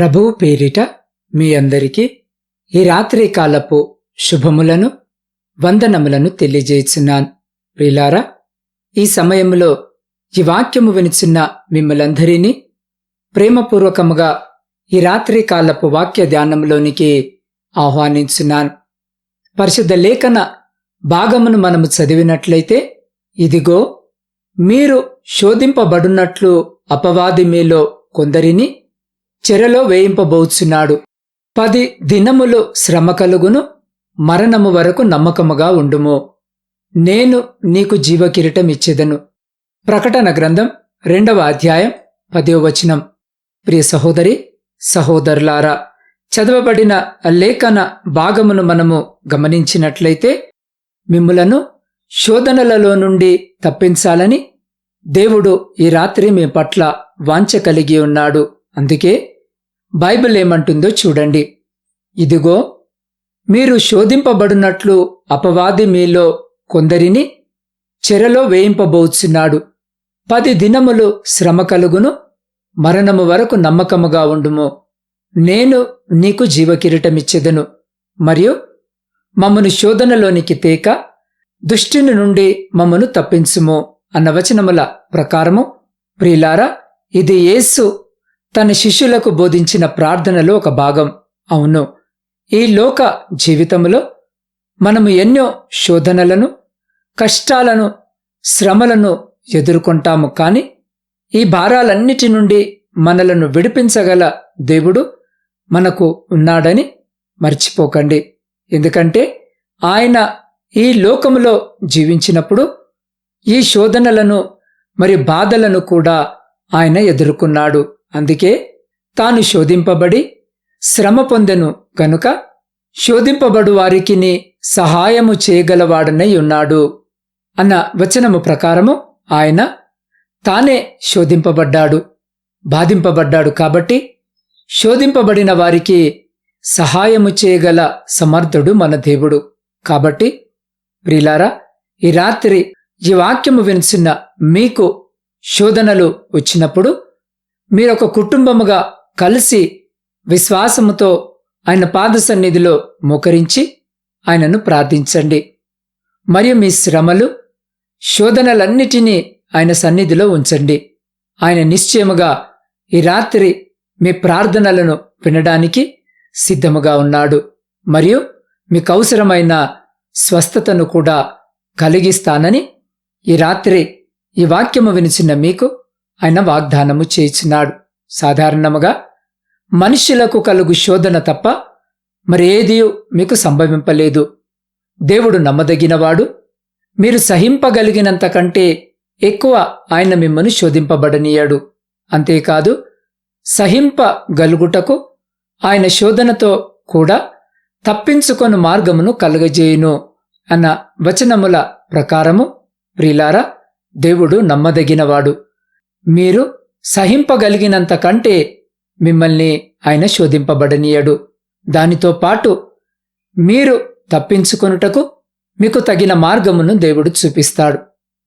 ప్రభువు పేరిట మీ అందరికీ ఈ రాత్రి కాలపు శుభములను వందనములను తెలియజేస్తున్నాను ప్రిలారా ఈ సమయంలో ఈ వాక్యము వినిచున్న మిమ్మలందరినీ ప్రేమపూర్వకముగా ఈ రాత్రి కాలపు వాక్య ధ్యానంలోనికి ఆహ్వానించున్నాను. పరిశుద్ధ లేఖన భాగమును మనము చదివినట్లయితే ఇదిగో మీరు శోధింపబడున్నట్లు అపవాది మీలో కొందరిని చెరలో వేయింపబోచున్నాడు. పది దినములు శ్రమ కలుగును మరణము వరకు నమ్మకముగా ఉండుము. నేను నీకు జీవకిరీటం ఇచ్చేదను ప్రకటన గ్రంథం రెండవ అధ్యాయం పదో వచనం. ప్రియ సహోదరి సహోదరులారా చదవబడిన లేఖన భాగమును మనము గమనించినట్లయితే మిమ్ములను శోధనలలో నుండి తప్పించాలని దేవుడు ఈ రాత్రి మీ పట్ల వాంఛ కలిగి ఉన్నాడు. అందుకే బైబిల్ ఏమంటుందో చూడండి. ఇదిగో మీరు శోధింపబడినట్లు అపవాది మీలో కొందరిని చెరలో వేయింపబోచున్నాడు. పది దినములు శ్రమ కలుగును మరణము వరకు నమ్మకముగా ఉండుము. నేను నీకు జీవకిరీటమిచ్చెదను. మరియు మమ్మను శోధనలోనికి తేక దుష్టిని నుండి మమ్మను తప్పించుము అన్న వచనముల ప్రకారము ప్రియులారా ఇది యేసు తన శిష్యులకు బోధించిన ప్రార్థనలో ఒక భాగం. అవును ఈ లోక జీవితంలో మనము ఎన్నో శోధనలను కష్టాలను శ్రమలను ఎదుర్కొంటాము కాని ఈ భారాలన్నిటి నుండి మనలను విడిపించగల దేవుడు మనకు ఉన్నాడని మర్చిపోకండి. ఎందుకంటే ఆయన ఈ లోకములో జీవించినప్పుడు ఈ శోధనలను మరి బాధలను కూడా ఆయన ఎదుర్కొన్నాడు. అందుకే తాను శోధింపబడి శ్రమ పొందెను గనుక శోధింపబడు వారికిని సహాయము చేయగలవాడనై ఉన్నాడు అన్న వచనము ప్రకారము ఆయన తానే శోధింపబడ్డాడు బాధింపబడ్డాడు కాబట్టి శోధింపబడిన వారికి సహాయము చేయగల సమర్థుడు మన దేవుడు. కాబట్టి ప్రిలారా ఈ రాత్రి ఈ వాక్యము వినిచిన మీకు శోధనలు వచ్చినప్పుడు మీరొక కుటుంబముగా కలిసి విశ్వాసముతో ఆయన పాద సన్నిధిలో మోకరించి ఆయనను ప్రార్థించండి. మరియు మీ శ్రమలు శోధనలన్నిటినీ ఆయన సన్నిధిలో ఉంచండి. ఆయన నిశ్చయముగా ఈ రాత్రి మీ ప్రార్థనలను వినడానికి సిద్ధముగా ఉన్నాడు. మరియు మీకు అవసరమైన స్వస్థతను కూడా కలిగిస్తానని ఈ రాత్రి ఈ వాక్యము వినిచిన మీకు ఆయన వాగ్దానము చేయించినాడు సాధారణముగా మనుష్యులకు కలుగు శోధన తప్ప మరేదీ మీకు సంభవింపలేదు. దేవుడు నమ్మదగినవాడు. మీరు సహింపగలిగినంత కంటే ఎక్కువ ఆయన మిమ్మను శోధింపబడనీయాడు. అంతేకాదు సహింపగలుగుటకు ఆయన శోధనతో కూడా తప్పించుకొని మార్గమును కలుగజేయును అన్న వచనముల ప్రకారము ప్రిలారా దేవుడు నమ్మదగినవాడు. మీరు సహింపగలిగినంత కంటే మిమ్మల్ని ఆయన శోధింపబడనీయడు. దానితో పాటు మీరు తప్పించుకొనుటకు మీకు తగిన మార్గమును దేవుడు చూపిస్తాడు.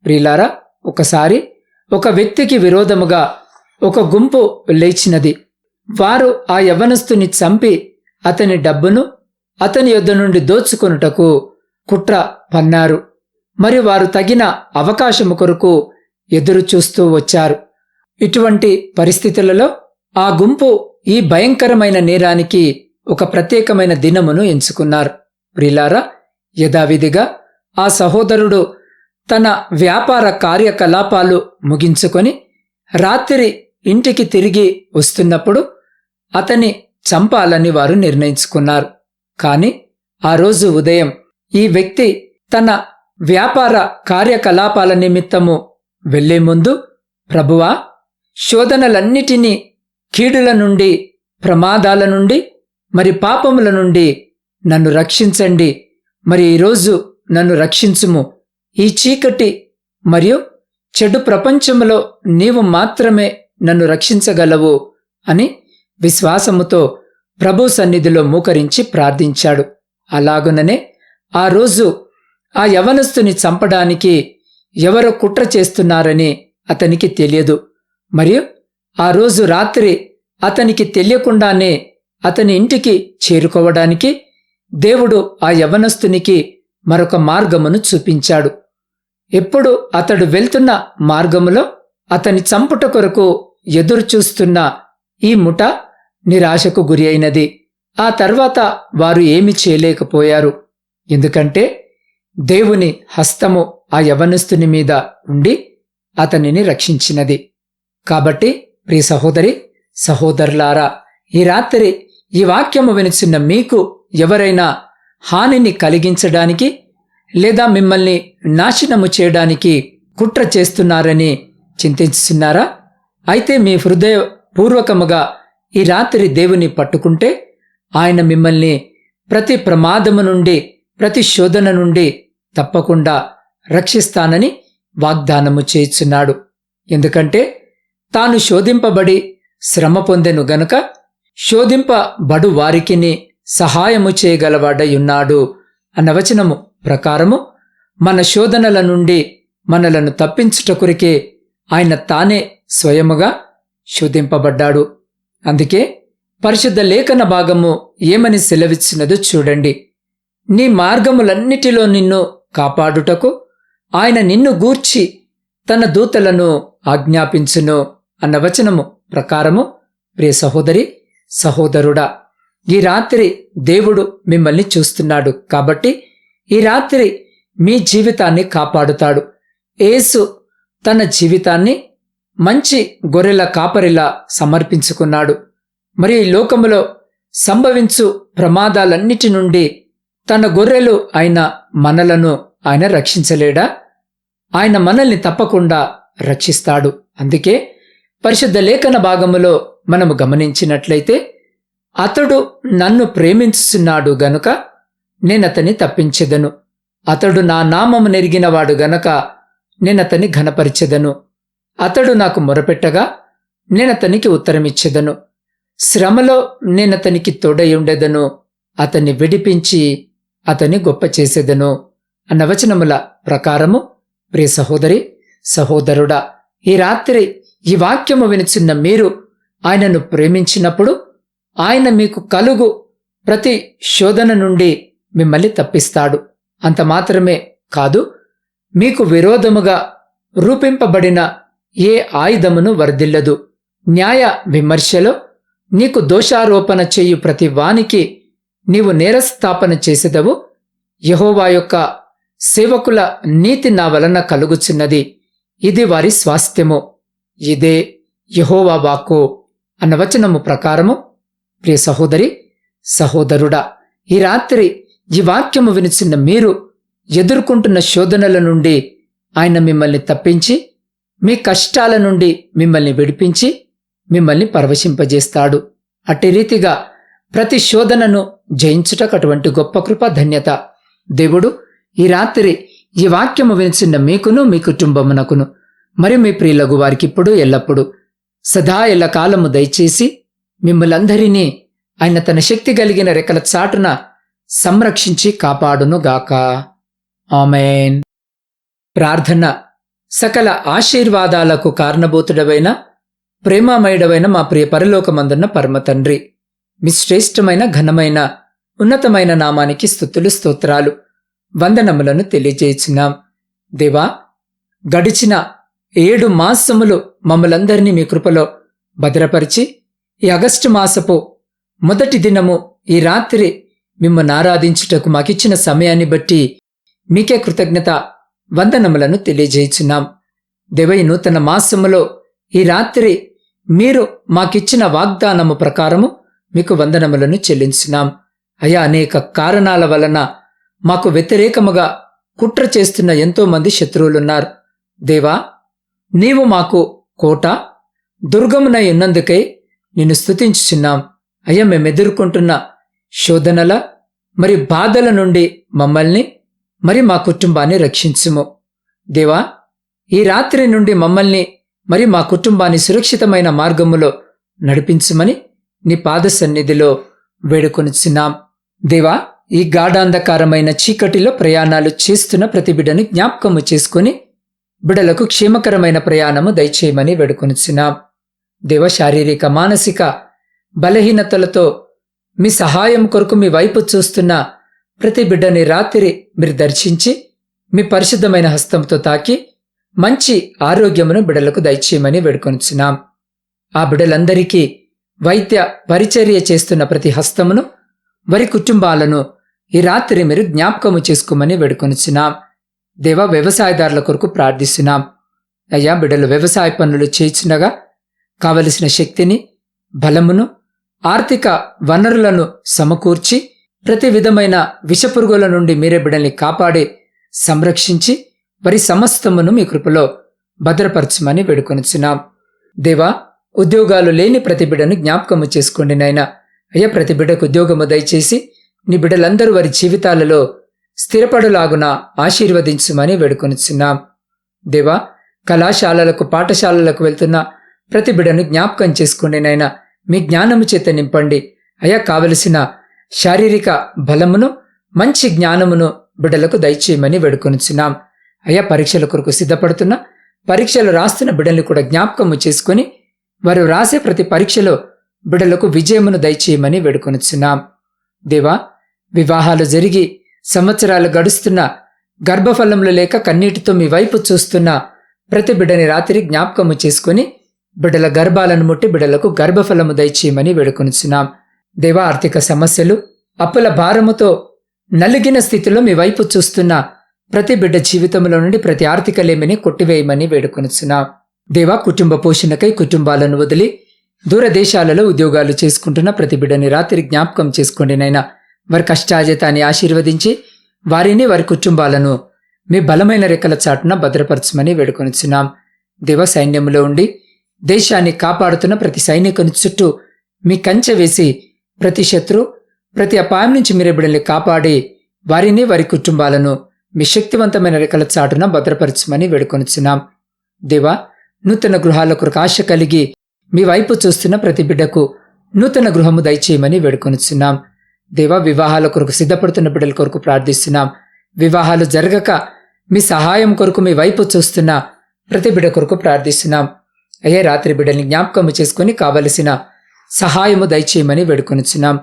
ప్రిలారా ఒకసారి ఒక వ్యక్తికి విరోధముగా ఒక గుంపు లేచినది. వారు ఆ యవనస్తుని చంపి అతని డబ్బును అతని యొద్ద నుండి దోచుకొనుటకు కుట్ర పన్నారు. మరి వారు తగిన అవకాశము కొరకు ఎదురు చూస్తూ వచ్చారు. ఇటువంటి పరిస్థితులలో ఆ గుంపు ఈ భయంకరమైన నేరానికి ఒక ప్రత్యేకమైన దినమును ఎంచుకున్నారు. ప్రిలారా యథావిధిగా ఆ సహోదరుడు తన వ్యాపార కార్యకలాపాలు ముగించుకొని రాత్రి ఇంటికి తిరిగి వస్తున్నప్పుడు అతని చంపాలని వారు నిర్ణయించుకున్నారు. కాని ఆ రోజు ఉదయం ఈ వ్యక్తి తన వ్యాపార కార్యకలాపాల నిమిత్తము వెళ్ళే ముందు ప్రభువా శోధనలన్నిటినీ కీడుల నుండి ప్రమాదాల నుండి మరి పాపముల నుండి నన్ను రక్షించండి. మరి ఈరోజు నన్ను రక్షించుము. ఈ చీకటి మరియు చెడు ప్రపంచంలో నీవు మాత్రమే నన్ను రక్షించగలవు అని విశ్వాసముతో ప్రభు సన్నిధిలో మూకరించి ప్రార్థించాడు. అలాగుననే ఆ రోజు ఆ యవనస్తుని చంపడానికి ఎవరో కుట్ర చేస్తున్నారని అతనికి తెలియదు. మరియు ఆ రోజు రాత్రి అతనికి తెలియకుండానే అతని ఇంటికి చేరుకోవడానికి దేవుడు ఆ యవనస్తునికి మరొక మార్గమును చూపించాడు. ఎప్పుడు అతడు వెళ్తున్న మార్గములో అతని చంపుట కొరకు ఎదురుచూస్తున్న ఈ ముఠ నిరాశకు గురి అయినది. ఆ తర్వాత వారు ఏమి చేయలేకపోయారు. ఎందుకంటే దేవుని హస్తము ఆ యవనస్తుని మీద ఉండి అతనిని రక్షించినది. కాబట్టి ప్రియ సహోదరి సహోదరులారా ఈ రాత్రి ఈ వాక్యము వినిచిన్న మీకు ఎవరైనా హానిని కలిగించడానికి లేదా మిమ్మల్ని నాశనము చేయడానికి కుట్ర చేస్తున్నారని చింతిస్తున్నారా అయితే మీ హృదయ పూర్వకముగా ఈ రాత్రి దేవుని పట్టుకుంటే ఆయన మిమ్మల్ని ప్రతి ప్రమాదము నుండి ప్రతి శోధన నుండి తప్పకుండా రక్షిస్తానని వాగ్దానము చేస్తున్నాడు. ఎందుకంటే తాను శోధింపబడి శ్రమ పొందెను గనుక శోధింపబడు వారికిని సహాయము చేయగలవాడయున్నాడు అన్న వచనము ప్రకారము మన శోధనల నుండి మనలను తప్పించుట కొరికే ఆయన తానే స్వయముగా శోధింపబడ్డాడు. అందుకే పరిశుద్ధ లేఖన భాగము ఏమని సెలవిచ్చినదో చూడండి. నీ మార్గములన్నిటిలో నిన్ను కాపాడుటకు ఆయన నిన్ను గూర్చి తన దూతలను ఆజ్ఞాపించును. అన్న వచనము ప్రకారము ప్రియ సహోదరి సహోదరుడా ఈ రాత్రి దేవుడు మిమ్మల్ని చూస్తున్నాడు కాబట్టి ఈ రాత్రి మీ జీవితాన్ని కాపాడుతాడు. యేసు తన జీవితాన్ని మంచి గొర్రెల కాపరిలా సమర్పించుకున్నాడు. మరి ఈ లోకములో సంభవించు ప్రమాదాలన్నిటి నుండి తన గొర్రెలు అయిన మనలను ఆయన రక్షించలేడా? ఆయన మనల్ని తప్పకుండా రక్షిస్తాడు. అందుకే పరిశుద్ధ లేఖన భాగములో మనము గమనించినట్లయితే అతడు నన్ను ప్రేమించుచున్నాడు గనుక నేనతని తప్పించెదను. అతడు నా నామము నెరిగినవాడు గనక నేనతని ఘనపరిచెదను. అతడు నాకు మొరపెట్టగా నేనతనికి ఉత్తరమిచ్చెదను. శ్రమలో నేనతనికి తోడయుండెదను అతన్ని విడిపించి అతన్ని గొప్ప చేసేదను అన్న వచనముల ప్రకారము ప్రియ సహోదరి సహోదరుడా ఈ రాత్రి ఈ వాక్యము వినిచిన్న మీరు ఆయనను ప్రేమించినప్పుడు ఆయన మీకు కలుగు ప్రతి శోధన నుండి మిమ్మల్ని తప్పిస్తాడు. అంత మాత్రమే కాదు మీకు విరోధముగా రూపింపబడిన ఏ ఆయుధమును వర్ధిల్లదు. న్యాయ విమర్శలో నీకు దోషారోపణ చేయు ప్రతి వానికి నీవు నేరస్థాపన చేసేదవు. యహోవా యొక్క సేవకుల నీతి నా వలన కలుగుచున్నది. ఇది వారి స్వాస్థ్యము. ఇదే యహోవా వాక్కు అన్న వచనము ప్రకారము. ప్రియ సహోదరి సహోదరుడా ఈ రాత్రి ఈ వాక్యము వినిచిన్న మీరు ఎదుర్కొంటున్న శోధనల నుండి ఆయన మిమ్మల్ని తప్పించి మీ కష్టాల నుండి మిమ్మల్ని విడిపించి మిమ్మల్ని పరవశింపజేస్తాడు. అట్టి రీతిగా ప్రతి శోధనను జయించుటకు అటువంటి గొప్ప కృప ధన్యత. దేవుడు ఈ రాత్రి ఈ వాక్యము వినిచిన్న మీకును మీ కుటుంబమునకును మరి మీ ప్రియులగు వారికిప్పుడు ఎల్లప్పుడు సదా ఎల్లకాలము దయచేసి మిమ్మలందరినీ ఆయన తన శక్తి కలిగిన రెక్కల చాటున సంరక్షించి కాపాడును గాక ఆమెన్. ప్రార్థన సకల ఆశీర్వాదాలకు కారణభూతుడవైన ప్రేమామయుడవైన మా ప్రియ పరలోకమందున్న పరమతండ్రి మీ శ్రేష్టమైన ఘనమైన ఉన్నతమైన నామానికి స్థుతులు స్తోత్రాలు వందనములను తెలియజేయుచున్నాం. దేవా గడిచిన ఏడు మాసములు మమ్మలందరినీ మీ కృపలో భద్రపరిచి ఈ ఆగస్టు మాసపు మొదటి దినము ఈ రాత్రి మిమ్మల్ని ఆరాధించుటకు మాకిచ్చిన సమయాన్ని బట్టి మీకే కృతజ్ఞత వందనములను తెలియజేయుచున్నాం. దేవ ఈ నూతన మాసములో ఈ రాత్రి మీరు మాకిచ్చిన వాగ్దానము ప్రకారము మీకు వందనములను చెల్లించున్నాం. అయా అనేక కారణాల వలన మాకు వ్యతిరేకముగా కుట్ర చేస్తున్న ఎంతోమంది శత్రువులున్నారు. దేవా నీవు మాకు కోట దుర్గమునై ఉన్నందుకై నిన్ను స్థుతించుచున్నాం అయ్యా మేము ఎదుర్కొంటున్న శోధనల మరి బాధల నుండి మమ్మల్ని మరి మా కుటుంబాన్ని రక్షించుము. దేవా ఈ రాత్రి నుండి మమ్మల్ని మరి మా కుటుంబాన్ని సురక్షితమైన మార్గములో నడిపించుమని నీ పాద సన్నిధిలో వేడుకొనిచున్నాం. దేవా ఈ గాఢాంధకారమైన చీకటిలో ప్రయాణాలు చేస్తున్న ప్రతి జ్ఞాపకము చేసుకుని బిడలకు క్షేమకరమైన ప్రయాణము దయచేయమని వేడుకొనిచ్చినాం దేవ శారీరక మానసిక బలహీనతలతో మీ సహాయం కొరకు మీ వైపు చూస్తున్న ప్రతి బిడ్డని రాత్రి మీరు దర్శించి మీ పరిశుద్ధమైన హస్తంతో తాకి మంచి ఆరోగ్యమును బిడలకు దయచేయమని వేడుకొనిచ్చినాం ఆ బిడలందరికీ వైద్య పరిచర్య చేస్తున్న ప్రతి హస్తమును వారి కుటుంబాలను ఈ రాత్రి మీరు జ్ఞాపకము చేసుకోమని వేడుకొనిచ్చినాం దేవా వ్యవసాయదారుల కొరకు ప్రార్థిస్తున్నాం. అయ్యా బిడ్డలు వ్యవసాయ పనులు చేయించినగా కావలసిన శక్తిని బలమును ఆర్థిక వనరులను సమకూర్చి ప్రతి విధమైన విషపురుగుల నుండి మీరే బిడ్డల్ని కాపాడి సంరక్షించి వారి సమస్తమును మీ కృపలో భద్రపరచమని వేడుకొనిచున్నాం. దేవా ఉద్యోగాలు లేని ప్రతి బిడ్డను జ్ఞాపకము చేసుకోండి నాయన. అయ్యా ప్రతి బిడ్డకు ఉద్యోగము దయచేసి నీ బిడ్డలందరూ వారి జీవితాలలో స్థిరపడులాగున ఆశీర్వదించుమని వేడుకొనిచున్నాం. దేవా కళాశాలలకు పాఠశాలలకు వెళ్తున్న ప్రతి బిడ్డను జ్ఞాపకం చేసుకోండి మీ జ్ఞానము చేత నింపండి. అయా కావలసిన శారీరక బలమును మంచి జ్ఞానమును బిడ్డలకు దయచేయమని వేడుకొనిచున్నాం. అయా పరీక్షల కొరకు సిద్ధపడుతున్న పరీక్షలు రాస్తున్న బిడ్డల్ని కూడా జ్ఞాపకము చేసుకుని వారు రాసే ప్రతి పరీక్షలో బిడ్డలకు విజయమును దయచేయమని వేడుకొనిచున్నాం. దేవా వివాహాలు జరిగి సంవత్సరాలు గడుస్తున్న గర్భఫలములు లేక కన్నీటితో మీ వైపు చూస్తున్న ప్రతి బిడ్డని రాత్రి జ్ఞాపకము చేసుకుని బిడ్డల గర్భాలను ముట్టి బిడ్డలకు గర్భఫలము దయచేయమని వేడుకొనిచున్నాం. దేవా ఆర్థిక సమస్యలు అప్పుల భారముతో నలిగిన స్థితిలో మీ వైపు చూస్తున్న ప్రతి బిడ్డ జీవితంలో నుండి ప్రతి ఆర్థిక లేమిని కొట్టివేయమని వేడుకొనిచున్నాం. దేవా కుటుంబ పోషణకై కుటుంబాలను వదిలి దూరదేశాలలో ఉద్యోగాలు చేసుకుంటున్న ప్రతి బిడ్డని రాత్రి జ్ఞాపకం చేసుకోండినైనా వారి కష్టాజితాన్ని ఆశీర్వదించి వారిని వారి కుటుంబాలను మీ బలమైన రెక్కల చాటున భద్రపరచమని వేడుకొనిచున్నాం. దేవ సైన్యంలో ఉండి దేశాన్ని కాపాడుతున్న ప్రతి సైనికుని చుట్టూ మీ కంచె వేసి ప్రతి శత్రు ప్రతి అపాయం నుంచి మీరు బిడ్డల్ని కాపాడి వారిని వారి కుటుంబాలను మీ శక్తివంతమైన రెక్కల చాటున భద్రపరచమని వేడుకొనిచున్నాం. దేవా నూతన గృహాల కొరకు ఆశ కలిగి మీ వైపు చూస్తున్న ప్రతి బిడ్డకు నూతన గృహము దయచేయమని వేడుకొనిచున్నాం. దేవా వివాహాల కొరకు సిద్ధపడుతున్న బిడ్డల కొరకు ప్రార్థిస్తున్నాం. వివాహాలు జరగక మీ సహాయం కొరకు మీ వైపు చూస్తున్న ప్రతి బిడ్డ కొరకు ప్రార్థిస్తున్నాం. అయ్యే రాత్రి బిడ్డల్ని జ్ఞాపకము చేసుకుని కావలసిన సహాయము దయచేయమని వేడుకొనిచున్నాం.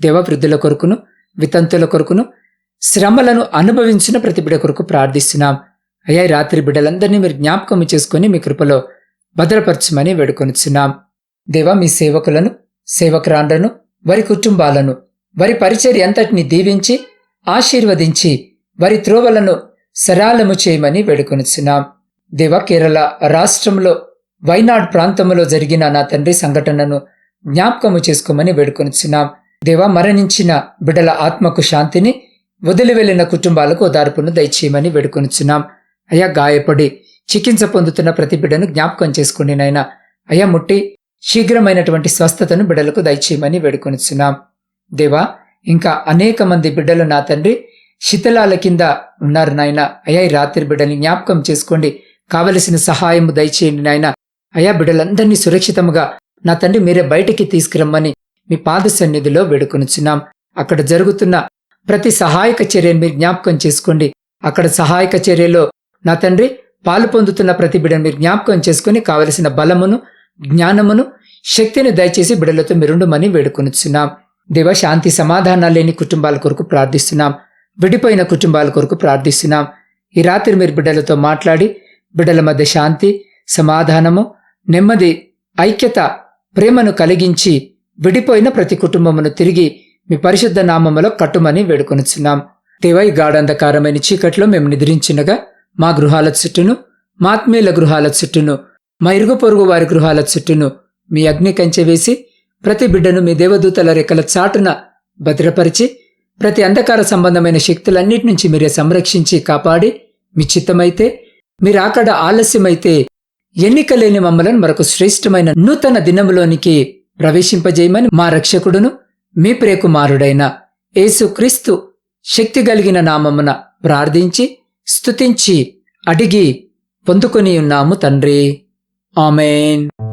దేవవృద్ధుల కొరకును వితంతుల కొరకును శ్రమలను అనుభవించిన ప్రతి బిడ్డ కొరకు ప్రార్థిస్తున్నాం. అయ్యా రాత్రి బిడ్డలందరినీ మీరు జ్ఞాపకము చేసుకుని మీ కృపలో భద్రపరచమని వేడుకొనిచున్నాం. దేవా మీ సేవకులను సేవకురాండ్లను వారి కుటుంబాలను వారి పరిచర్య అంతటిని దీవించి ఆశీర్వదించి వారి త్రోవలను సరాలము చేయమని వేడుకొనిచున్నాం. దేవ కేరళ రాష్ట్రంలో వైనాడ్ ప్రాంతంలో జరిగిన నా తండ్రి సంఘటనను జ్ఞాపకము చేసుకోమని వేడుకొనిచున్నాం. దేవ మరణించిన బిడ్డల ఆత్మకు శాంతిని వదిలి వెళ్ళిన కుటుంబాలకు ఓదార్పును దయచేయమని వేడుకొనిచున్నాం. అయ్యా గాయపడి చికిత్స పొందుతున్న ప్రతి బిడ్డను జ్ఞాపకం చేసుకోండి నాయన. అయ్యా ముట్టి శీఘ్రమైనటువంటి స్వస్థతను బిడ్డలకు దయచేయమని వేడుకొనిచున్నాం. దేవా ఇంకా అనేక మంది బిడ్డలు నా తండ్రి శిథిలాల కింద ఉన్నారు నాయన. అయ్యా రాత్రి బిడ్డల్ని జ్ఞాపకం చేసుకోండి. కావలసిన సహాయము దయచేయండి నాయన. అయ్యా బిడ్డలందరినీ సురక్షితముగా నా తండ్రి మీరే బయటికి తీసుకురమ్మని మీ పాద సన్నిధిలో వేడుకొనిచున్నాం. అక్కడ జరుగుతున్న ప్రతి సహాయక చర్యను మీరు జ్ఞాపకం చేసుకోండి. అక్కడ సహాయక చర్యలో నా తండ్రి పాలు పొందుతున్న ప్రతి బిడ్డను మీరు జ్ఞాపకం చేసుకుని కావలసిన బలమును జ్ఞానమును శక్తిని దయచేసి బిడ్డలతో మీరుండమని వేడుకొనిచున్నాం. దేవ శాంతి సమాధానాలు లేని కుటుంబాల కొరకు ప్రార్థిస్తున్నాం. విడిపోయిన కుటుంబాల కొరకు ప్రార్థిస్తున్నాం. ఈ రాత్రి మీరు బిడ్డలతో మాట్లాడి బిడ్డల మధ్య శాంతి సమాధానము నెమ్మది ఐక్యత ప్రేమను కలిగించి విడిపోయిన ప్రతి కుటుంబమును తిరిగి మీ పరిశుద్ధ నామములో కట్టుమని వేడుకొనిచున్నాం. దేవై గాఢంధకారమైన చీకట్లో మేము నిద్రించినగా మా గృహాల చుట్టూను మాత్మీయుల గృహాల చుట్టూను మా ఇరుగు పొరుగు వారి గృహాల చుట్టూను మీ అగ్ని కంచె వేసి ప్రతి బిడ్డను మీ దేవదూతల రెక్కల చాటున భద్రపరిచి ప్రతి అంధకార సంబంధమైన శక్తులన్నిటి నుంచి మీరే సంరక్షించి కాపాడి మీ చిత్తమైతే మీరు ఆలస్యమైతే ఎన్నికలేని మమ్మలను మరొక శ్రేష్టమైన నూతన దినములోనికి ప్రవేశింపజేయమని మా రక్షకుడును మీ ప్రియకుమారుడైన యేసుక్రీస్తు శక్తి కలిగిన నామమున ప్రార్థించి స్తుతించి అడిగి పొందుకొని ఉన్నాము తండ్రి. ఆమెన్.